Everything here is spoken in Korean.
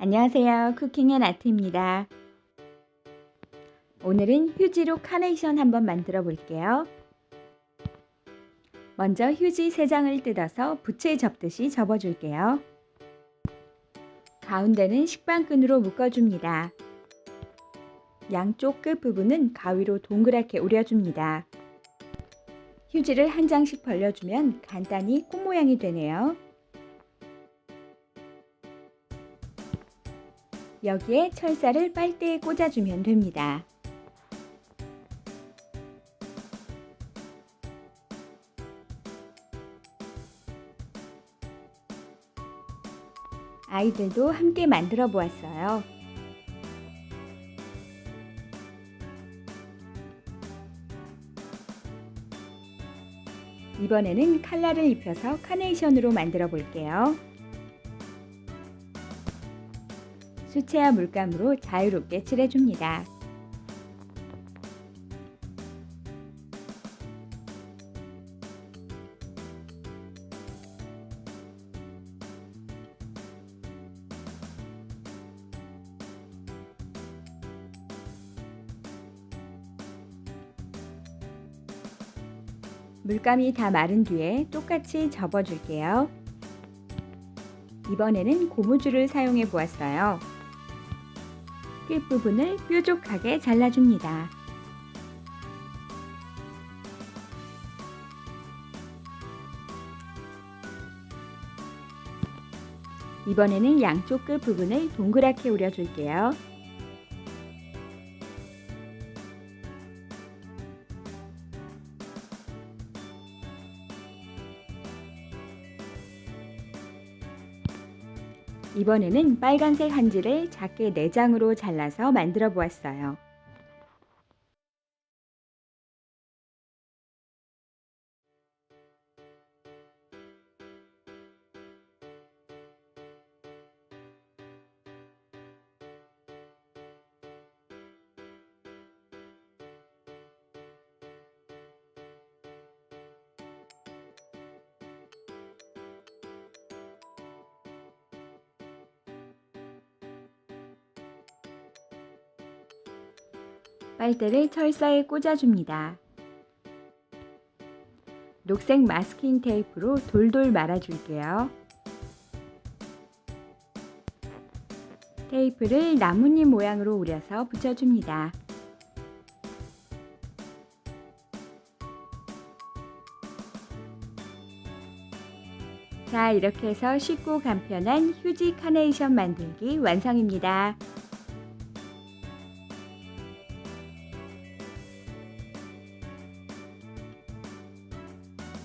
안녕하세요. 쿠킹 앤 아트입니다. 오늘은 휴지로 카네이션 한번 만들어 볼게요. 먼저 휴지 3장을 뜯어서 부채 접듯이 접어줄게요. 가운데는 식빵끈으로 묶어줍니다. 양쪽 끝부분은 가위로 동그랗게 오려줍니다. 휴지를 한 장씩 벌려주면 간단히 꽃 모양이 되네요. 여기에 철사를 빨대에 꽂아주면 됩니다. 아이들도 함께 만들어 보았어요. 이번에는 칼라를 입혀서 카네이션으로 만들어 볼게요. 수채화 물감으로 자유롭게 칠해줍니다. 물감이 다 마른 뒤에 똑같이 접어줄게요. 이번에는 고무줄을 사용해 보았어요. 끝부분을 뾰족하게 잘라줍니다. 이번에는 양쪽 끝부분을 동그랗게 오려줄게요. 이번에는 빨간색 한지를 작게 4장으로 잘라서 만들어 보았어요. 빨대를 철사에 꽂아줍니다. 녹색 마스킹 테이프로 돌돌 말아줄게요. 테이프를 나뭇잎 모양으로 오려서 붙여줍니다. 자, 이렇게 해서 쉽고 간편한 휴지 카네이션 만들기 완성입니다.